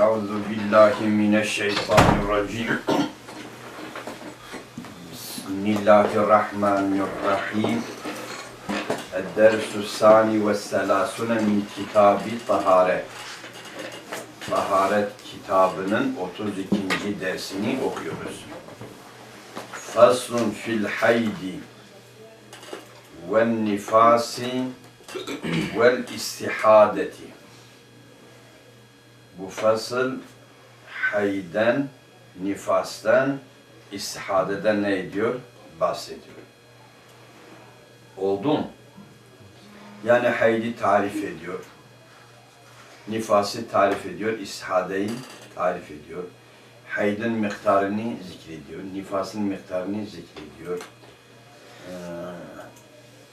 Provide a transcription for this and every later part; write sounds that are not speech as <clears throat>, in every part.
أعوذ بالله من الشيطان الرجيم بسم الله الرحمن الرحيم الدرس الثاني والثلاثون من كتاب الطهارة Taharet kitabının 32. dersini okuyoruz. Faslun fil haydi ve nifasi vel istihadeti. bu fasıl hayden, nifastan, istihadeden ne ediyor? Bahsediyor. Oldu mu? Yani haydi tarif ediyor. Nifası tarif ediyor. İstihadeyi tarif ediyor. Haydın miktarını zikrediyor. Nifasın miktarını zikrediyor. Ee,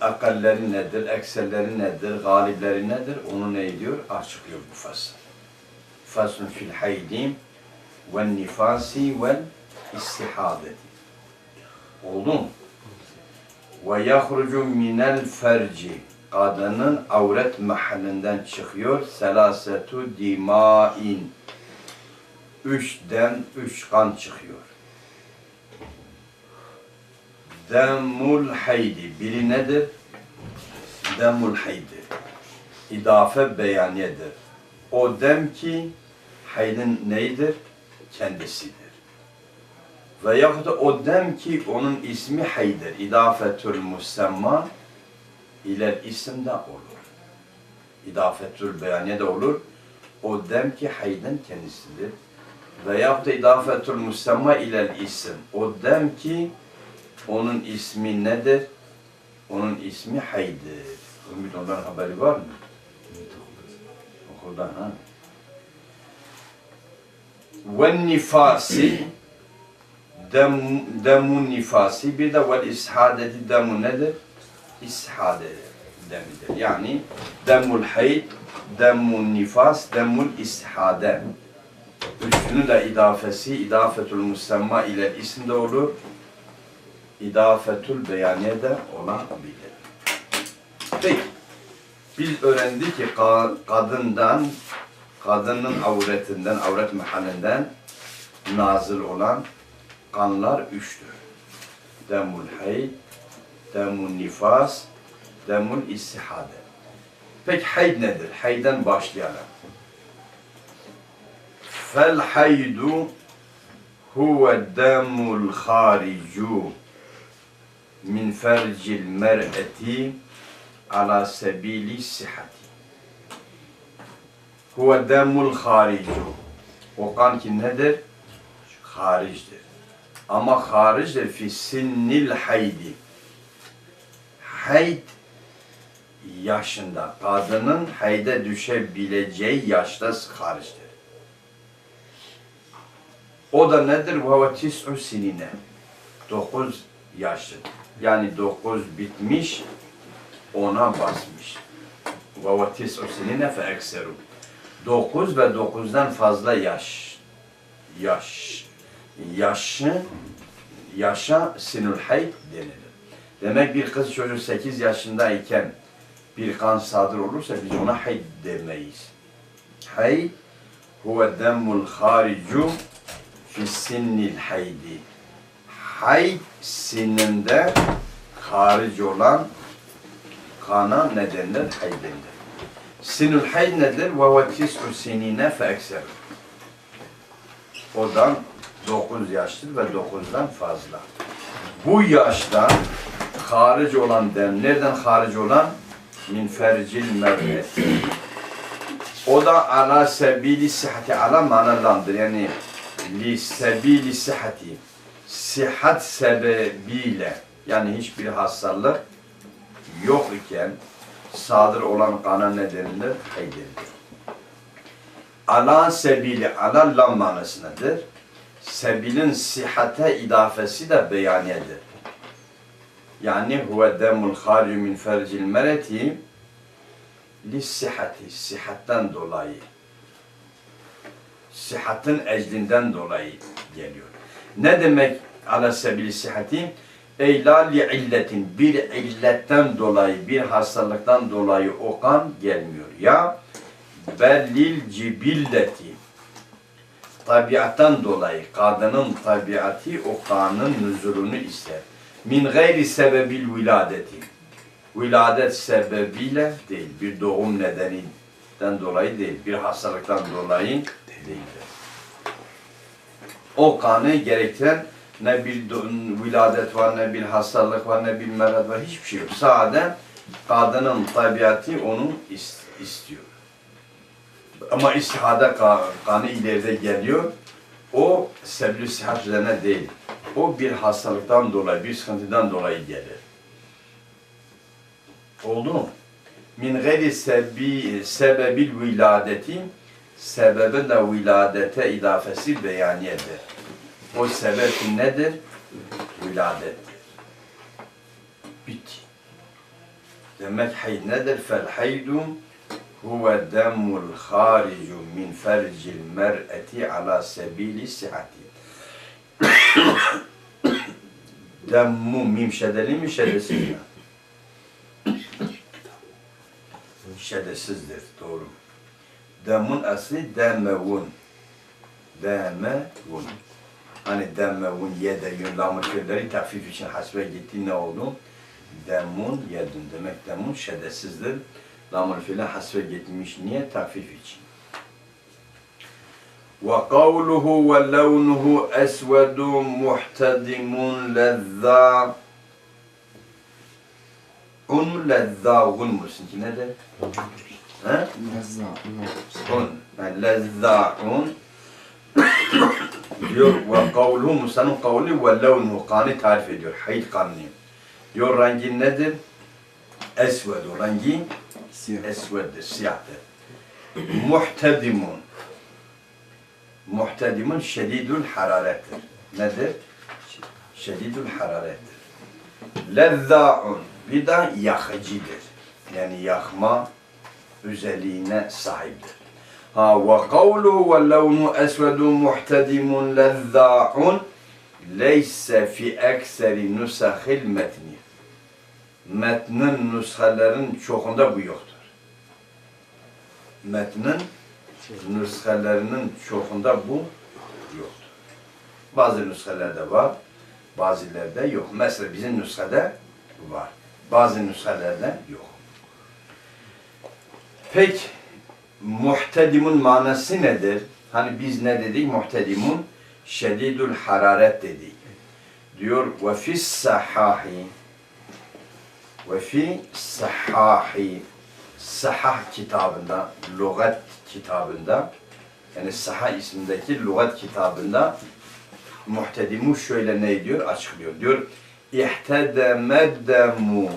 akalleri nedir, ekserleri nedir, galipleri nedir onu ne ediyor? Açıklıyor bu fasıl. Faslun fil haydi ve nifasi ve istihadeti. Oldu mu? Ve yahrucu minel ferci. Kadının avret mahallinden çıkıyor. Selasetu dimain. Üç dem, üç kan çıkıyor. Demul haydi. Biri nedir? Demul haydi. İdafe beyaniyedir. O dem ki haydın neydir? Kendisidir. Veyahut da o dem ki onun ismi haydır. İdafetül musemma ile isim de olur. İdafetül beyaniye de olur. O dem ki haydın kendisidir. Veyahut da idafetül musemma ile isim. O dem ki onun ismi nedir? Onun ismi haydır. Ümit ondan haberi var mı? Okuldan ha. Ve nifasi dem, demun nifasi bir de vel ishadeti demu nedir? İshade demidir. Yani demul hayd, demun nifas, demul ishade. Üçünü de idafesi, idafetül musemma ile isimde olur. İdafetül beyaniye de olabilir. Peki. Biz öğrendik ki ka- kadından, kadının avretinden, avret mahallinden nazil olan kanlar üçtür. Demul hayd, demul nifas, demul istihade. Peki hayd nedir? Hayden başlayalım. Fel haydu huve demul haricu min fercil mer'eti ala sebili sihati. Huve demul haricu. O kan ki nedir? Haricdir. Ama haricdir fi sinnil haydi. Hayd yaşında, kadının hayde düşebileceği yaşta haricdir. O da nedir? Ve tis'u sinine. Dokuz yaşlı. Yani dokuz bitmiş, ona basmış. Ve tis'u sinine fe ekseru. Dokuz ve dokuzdan fazla yaş. Yaş. Yaşı, yaşa sinül hayd denilir. Demek bir kız çocuğu sekiz yaşındayken bir kan sadır olursa biz ona hayd demeyiz. Hayd huve demmul haricu fi sinnil haydi. Hayd sininde haric olan kana ne denilir? Sinül hayd nedir? Ve ve tis'u sinine fe ekser. Odan dokuz yaştır ve dokuzdan fazla. Bu yaşta haric olan dem, nereden haric olan? Min fercil mer'et. O da ala sebili sihati, ala manadandır. Yani li sebili sihati. Sihat sebebiyle, yani hiçbir hastalık yok iken sadır olan kana ne denilir? Haydenilir. Ala sebili, ala lam manasındadır. Sebilin sihate idafesi de beyaniyedir. Yani huve demul haricu min fercil mereti li sihati, sihatten dolayı. Sihatın eclinden dolayı geliyor. Ne demek ala sebili sihati? Ey la li illetin, bir illetten dolayı, bir hastalıktan dolayı o kan gelmiyor. Ya bellil cibilleti, tabiattan dolayı kadının tabiatı o kanın nüzulunu ister. Min gayri sebebil viladeti. Viladet sebebiyle değil, bir doğum nedeninden dolayı değil, bir hastalıktan dolayı değildir. O kanı gerektiren ne bir viladet var, ne bir hastalık var, ne bir merat var, hiçbir şey yok. Sadece kadının tabiatı onu is- istiyor. Ama istihada ka- kanı ileride geliyor. O sebli sıhhat üzerine değil. O bir hastalıktan dolayı, bir sıkıntıdan dolayı gelir. Oldu mu? Min gayri sebi, sebebil viladeti sebebin de viladete idafesi beyaniyedir. O sebep nedir? Viladettir. Bitti. Demek hayd nedir? Fel haydu huve demul haricu min fercil mer'eti ala sebili sihati. Demmu mim şedeli mi şedesiz mi? Şedesizdir. Doğru. Demun asli demevun. Demevun. Hani demevun yedeyun lamı köyleri takfif için hasbe gitti ne oldu? Demun yedun demek demun şedesizdir. Lamı fiile hasbe gitmiş niye? Takfif için. وقوله ولونه أسود محتدم لذا Un lezzâgun musun ki nedir? He? Un. Yani lezzâun diyor ve kavluhu Musa'nın kavli ve levnuhu kanı tarif ediyor. Hayt kanını. Diyor rengi nedir? Esvedu. Rengi esveddir, siyahtır. Muhtedimun. Muhtedimun şedidül hararettir. Nedir? Şedidül hararettir. Lezzâun. Bir de yakıcıdır. Yani yakma özelliğine sahiptir. Ha ve kavluhu ve levnu esvedu muhtedimun lezzâun leyse fi ekseri nusahil metni. Metnin nüshelerin çoğunda bu yoktur. Metnin nüshelerinin çoğunda bu yoktur. Bazı nüshelerde var, bazılarda yok. Mesela bizim nüshede var. Bazı nüshelerde yok. Peki muhtedimun manası nedir? Hani biz ne dedik? Muhtedimun şedidül hararet dedik. Diyor ve fi sahahi ve fi sahahi sahah kitabında, lügat kitabında yani Sahah ismindeki lügat kitabında muhtedimu şöyle ne diyor? Açıklıyor. Diyor İhtedeme demu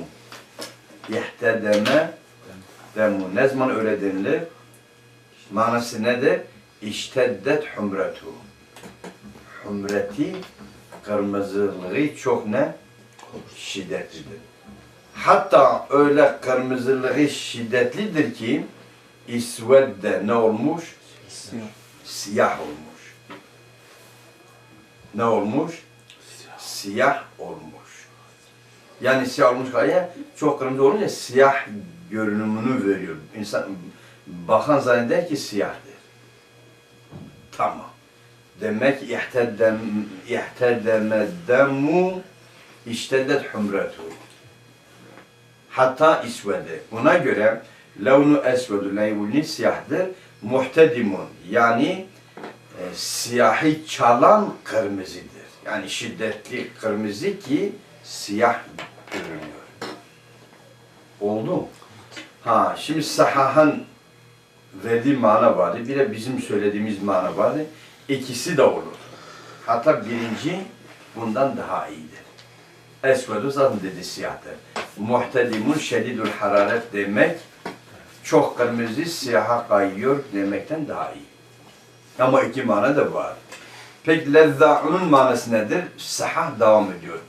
İhtedeme demu. Ne zaman öyle denilir? Manası nedir? İşteddet humretu. Humreti kırmızılığı çok ne? Şiddetlidir. Hatta öyle kırmızılığı şiddetlidir ki İsvedde ne olmuş? Siyah olmuş. Ne olmuş? Siyah olmuş. Yani siyah olmuş kaya çok kırmızı olunca siyah görünümünü veriyor. İnsan bakan zanneder ki siyahtır. Tamam. Demek ihtedem ihtedeme demu işteddet humretu. Hatta isvede. Buna göre levnu esvedu leyvuni siyahtır. Muhtedimun yani e, siyahi çalan kırmızıdır. Yani şiddetli kırmızı ki siyah görünüyor. Oldu? Ha şimdi sahahan verdiği mana vardı. Bir de bizim söylediğimiz mana vardı. İkisi de olur. Hatta birinci bundan daha iyidir. Esvedu zaten dedi siyahtır. Muhtedimun şedidül hararet demek çok kırmızı siyaha kayıyor demekten daha iyi. Ama iki mana da var. Peki lezza'unun manası nedir? Sahah devam ediyor.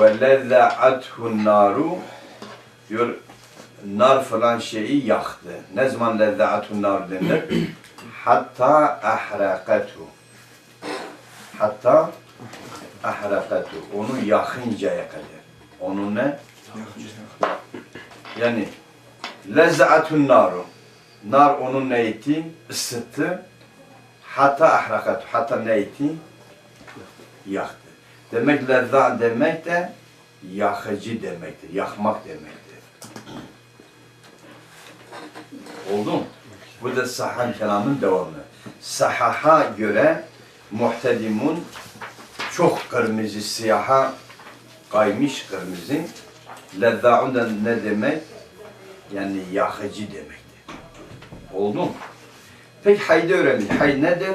Ve lezza'athu naru diyor nar falan şeyi yaktı. Ne zaman lezza'athu nar denir? <clears throat> Hatta ahrakatu. Hatta ahrakatu. Onu yakıncaya kadar. Onu ne? Yani lezza'atun naru. Nar onun ne etti? Isıttı. Hatta ahrakat. Hatta ne etti? Yaktı. Demek lezza demek de yakıcı demektir. Yakmak demektir. Oldu mu? Bu da sahan kelamın devamı. Sahaha göre muhtedimun çok kırmızı siyaha kaymış kırmızı. Lezza'un da ne demek? Yani yakıcı demektir. Oldu mu? Peki haydi öğrendik. Hay nedir?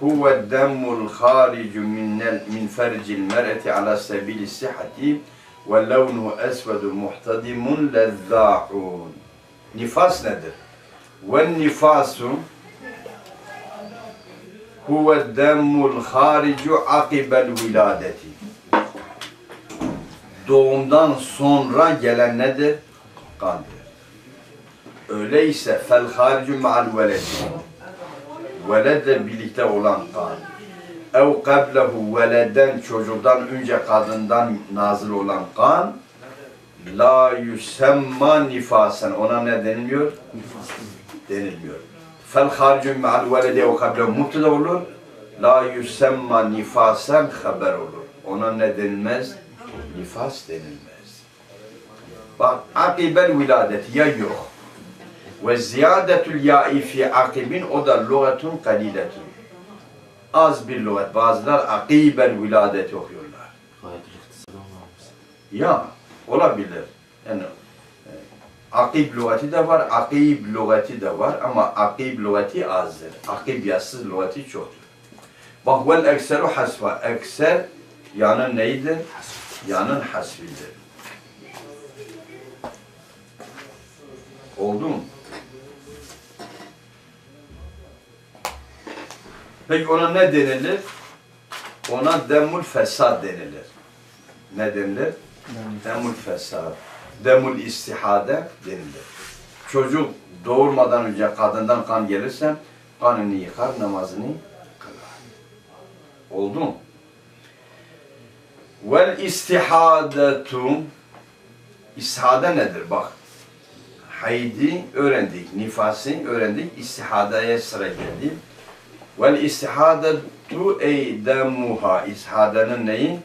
Huve demmul haricu min fercil mer'eti ala sebili sihati ve levnuhu esvedu muhtadimun lezza'un. Nifas nedir? Ve nifasu huve demmul haricu akibel viladeti. Doğumdan sonra gelen nedir? Kandır. Öyleyse fel haricu ma'al veledi. Veledle birlikte olan kan. Ev kablehu veleden çocuktan önce kadından nazil olan kan la yusemma nifasen ona ne deniliyor? denilmiyor. Fel haricun ma'al veledi ve kablehu mubtada olur. La yusemma nifasen haber olur. Ona ne denilmez? Nifas denilmez. Bak akibel viladeti ya yok. Ve ziyadetul ya'i fi akibin o da lügatun kaliletun. Az bir lügat. Bazılar akibel viladeti okuyorlar. Ya olabilir. Yani e, akib lügati de var, akib lügati de var ama akib lügati azdır. Akib yazsız lügati çoktur. Bak vel ekseru hasfa. Ekser yanın neydir? Yanın hasfidir. Oldu mu? Peki ona ne denilir? Ona demul fesad denilir. Ne denilir? Demul fesad. Demul istihade denilir. Çocuk doğurmadan önce kadından kan gelirse kanını yıkar, namazını kılar. Oldu mu? Vel istihadetu İstihade nedir? Bak. Haydi öğrendik. Nifası öğrendik. İstihadeye sıra geldi. Vel istihadetu ey demuha. İstihadenin neyi?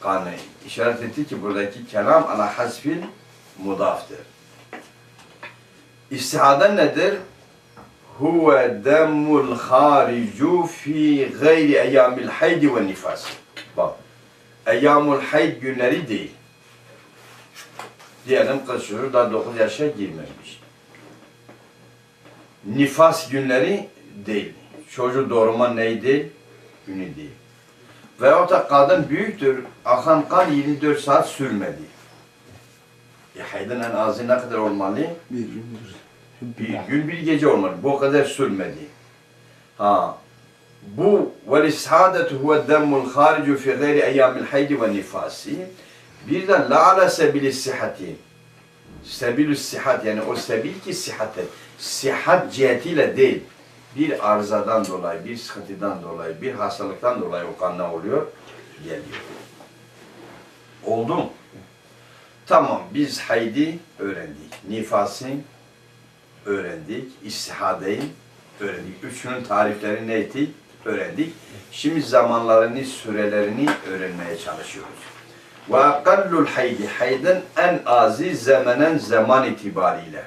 Kanı. İşaret etti ki buradaki kelam ala hasfil mudaftır. İstihade nedir? Huve demul haricu fi gayri eyyamil haydi ve nifas. Bak. Eyyamul hayd günleri değil. Diyelim kız çocuğu daha 9 yaşa girmemiş. Nifas günleri değil. Çocuğu doğurma neydi? Günü değil. Veyahut da kadın büyüktür, akan kan 24 saat sürmedi. E haydın en azı ne kadar olmalı? Bir gün bir. Bir gün bir gece olmalı. Bu kadar sürmedi. Ha. Bu vel ishadetu huve demmul haricu fi gayri eyyamil haydi ve nifasi. Bir de la ala sebili sihati. Sebilü sihat yani o sebil ki sihate. Sihat cihetiyle değil. Bir arızadan dolayı, bir sıkıntıdan dolayı, bir hastalıktan dolayı o kan oluyor? Geliyor. Oldu mu? Tamam biz haydi öğrendik. Nifası öğrendik. İstihadeyi öğrendik. Üçünün tarifleri neydi? Öğrendik. Şimdi zamanlarını, sürelerini öğrenmeye çalışıyoruz. Ve akallul haydi. Haydın en azı zamanen zaman itibariyle.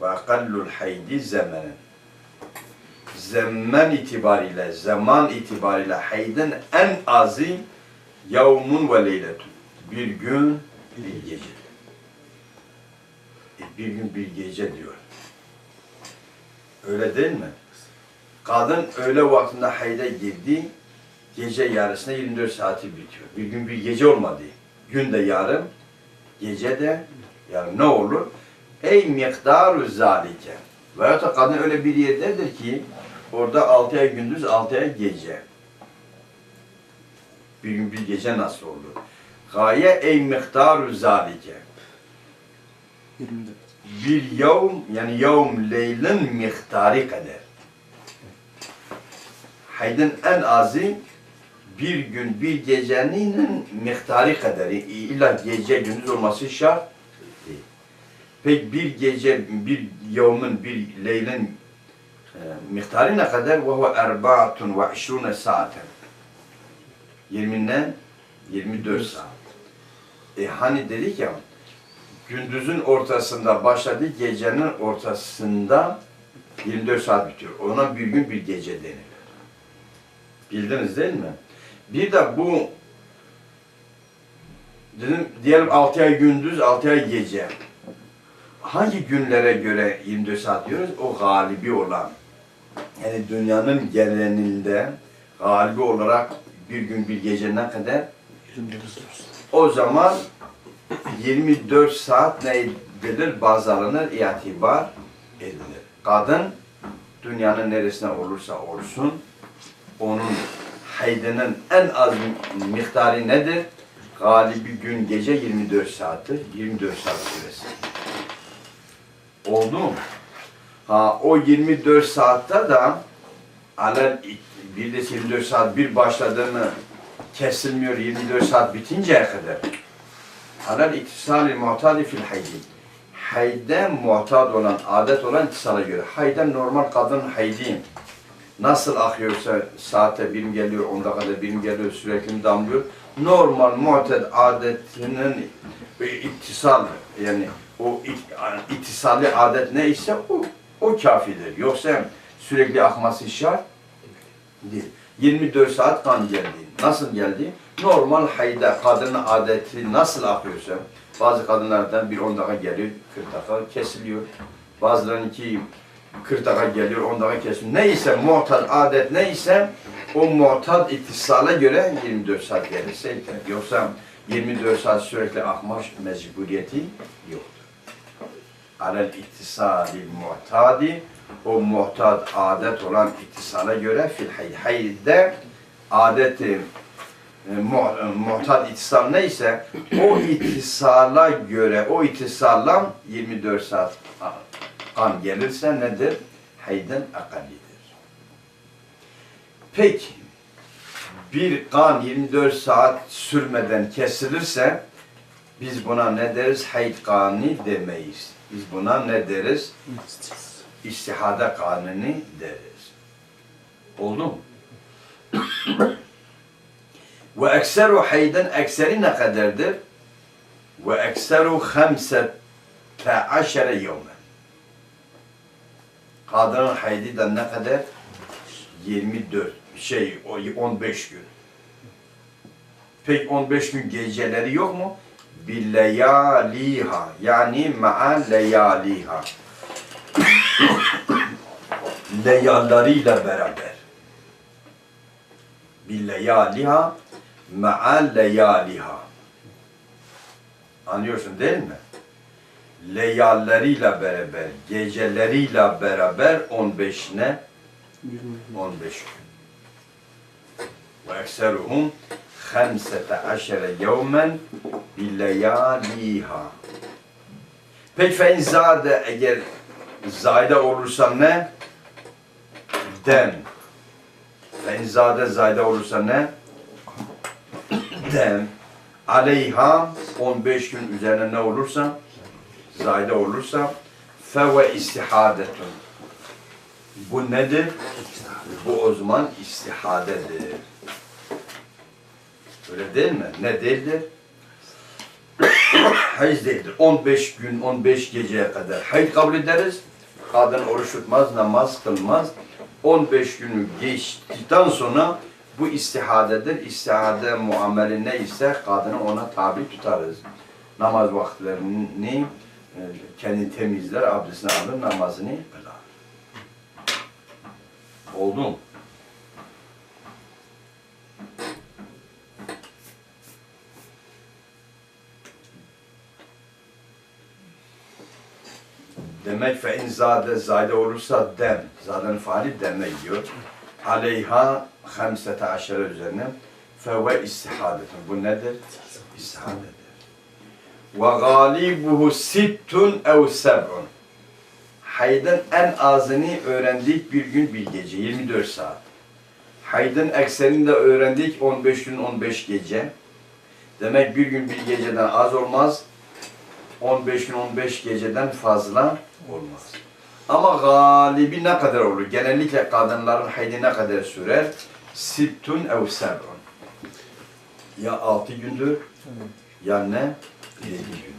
Ve akallul haydi zamanen. Zaman itibariyle, zaman itibariyle haydın en azı yavmun ve leyletun. Bir gün, bir gece. E, bir gün, bir gece diyor. Öyle değil mi? Kadın öğle vaktinde hayda girdi, gece yarısında 24 saati bitiyor. Bir gün bir gece olmadı. Gün de yarım, gece de yarım. Ne olur? Ey miktaru zalike. Veyahut da kadın öyle bir yerdedir ki orada altı ay gündüz, altı ay gece. Bir gün bir gece nasıl olur? Gaye ey miktaru zalike. 24. Bir yevm yani yevm leylin miktarı kadar. Haydın en azı bir gün bir gecenin miktarı kadar. İlla gece gündüz olması şart değil. Peki bir gece bir yevmin bir leylin miktarı ne kadar? Erbaatun ve işrune saaten. 20'den 24 saat. E hani dedik ya, gündüzün ortasında başladı, gecenin ortasında 24 saat bitiyor. Ona bir gün bir gece denir. Bildiniz değil mi? Bir de bu dedim diyelim 6 ay gündüz, 6 ay gece. Hangi günlere göre 24 saat diyoruz? O galibi olan. Yani dünyanın genelinde galibi olarak bir gün bir gece ne kadar? 24. O zaman 24 saat ne edilir? Baz alınır, itibar edilir. Kadın dünyanın neresine olursa olsun onun haydının en az miktarı nedir? Galibi gün gece 24 saattir. 24 saat süresi. Oldu mu? Ha o 24 saatte da alel bir de 24 saat bir başladı mı kesilmiyor 24 saat bitinceye kadar. Alel ittisali muhtadi fil haydi. Hayde muhtad olan, adet olan ittisala göre. Hayde normal kadın haydi. Nasıl akıyorsa saate birim geliyor, on dakikada birim geliyor, sürekli damlıyor. Normal muhted adetinin ittisal yani o ittisali adet neyse o, o kafidir. Yoksa sürekli akması şart değil. 24 saat kan geldi. Nasıl geldi? Normal hayda kadının adeti nasıl akıyorsa bazı kadınlardan bir 10 dakika geliyor, 40 dakika kesiliyor. Bazılarınınki 40 dakika geliyor, 10 dakika kesiliyor. Neyse muhtad adet neyse o muhtad ittisala göre 24 saat gelirse yeter. Yoksa 24 saat sürekli akma mecburiyeti yoktur. Alel ittisali muhtadi o muhtad adet olan ittisala göre fil hayy. Hayyde adeti e, e, muhtad ittisal neyse o ittisala göre o ittisalla 24 saat kan gelirse nedir? Hayden akallidir. Peki bir kan 24 saat sürmeden kesilirse biz buna ne deriz? Hayd kanuni demeyiz. Biz buna ne deriz? İstihade kanuni deriz. Oldu mu? <coughs> Ve ekseru hayden ekseri ne kadardır? Ve ekseru hamsete aşere yevmen. Kadının haydi de ne kadar? 24 şey o 15 gün. Peki 15 gün geceleri yok mu? Billeyaliha yani ma'a leyaliha. <coughs> Leyallarıyla beraber. Billeyaliha ma'a leyaliha. Anlıyorsun değil mi? Leyalleriyle beraber, geceleriyle beraber 15 ne? 15 gün. Ve ekseruhum hemsete aşere yevmen bileyaliha. Peki fe zade eğer zayda olursa ne? Dem. Fe zade zayda olursa ne? Dem. Aleyha 15 gün üzerine ne olursa zayda olursa fe ve istihadetun. Bu nedir? Bu o zaman istihadedir. Öyle değil mi? Ne değildir? <coughs> Hayız değildir. 15 gün, 15 geceye kadar hayız kabul ederiz. Kadın oruç tutmaz, namaz kılmaz. 15 günü geçtikten sonra bu istihadedir. İstihade muameli neyse kadını ona tabi tutarız. Namaz vakitlerini e, kendi temizler, abdestini alır, namazını kılar. Oldu mu? Demek fe in zade zade olursa dem. Zadenin faali deme diyor. Aleyha hamsete aşere üzerine fe ve istihadetun. Bu nedir? İstihadedir. Ve galibuhu sittun ev seb'un. Haydın en azını öğrendik bir gün bir gece. 24 saat. Haydın ekserini de öğrendik 15 gün 15 gece. Demek bir gün bir geceden az olmaz. 15 gün 15 geceden fazla olmaz. Ama galibi ne kadar olur? Genellikle kadınların haydi ne kadar sürer? Sittun ev seb'un. Ya altı gündür, ya ne? Yedi gündür.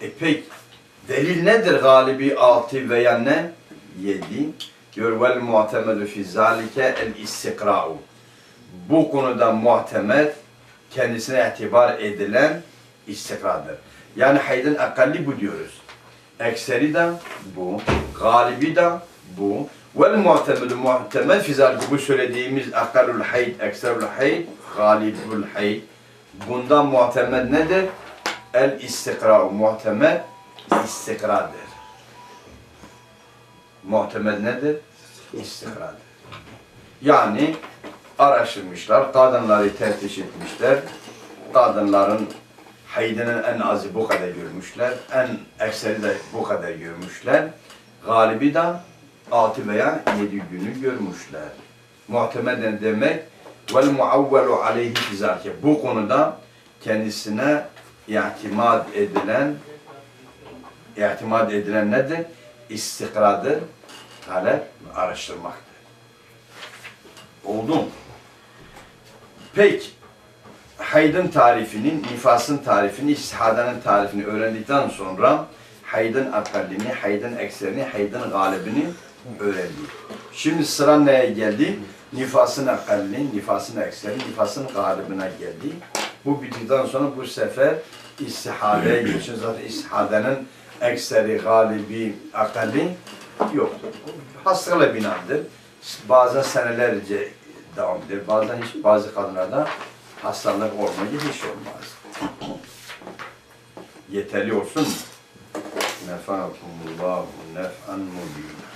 E peki, delil nedir galibi altı veya ne? Yedi. Diyor vel muhtemedu fi zalike el istikra'u. Bu konuda muhtemed kendisine itibar edilen istikradır. Yani haydın akalli bu diyoruz. Ekseri de bu, galibi de bu. Vel muhtemedu muhtemed fi zalike bu söylediğimiz akallul hayd, ekserul hayd, galibul hayd. Bundan muhtemed nedir? El istikra'u muhtemed istikradır. Muhtemed nedir? İstikradır. Yani araştırmışlar, kadınları teftiş etmişler. Kadınların haydının en azı bu kadar görmüşler, en ekseri de bu kadar görmüşler. Galibi de altı veya yedi günü görmüşler. Muhtemelen demek vel muavvelu aleyhi fizake. Bu konuda kendisine itimat edilen itimat edilen nedir? İstikradır, talep, araştırmaktır. Oldu mu? Peki, haydın tarifini, nifasın tarifini, istihadanın tarifini öğrendikten sonra haydın akallini, haydın ekserini, haydın galibini öğrendik. Şimdi sıra neye geldi? Nifasın akallini, nifasın ekserini, nifasın galibine geldi. Bu bittikten sonra bu sefer istihadeye geçiyoruz. Zaten istihadenin ekseri, galibi, akalli yoktur. Hastalığa binadır. Bazen senelerce devam eder. Bazen hiç bazı kadınlarda hastalık olmayı hiç olmaz. Yeterli olsun mu? Nefa'akumullahu nef'an mubin.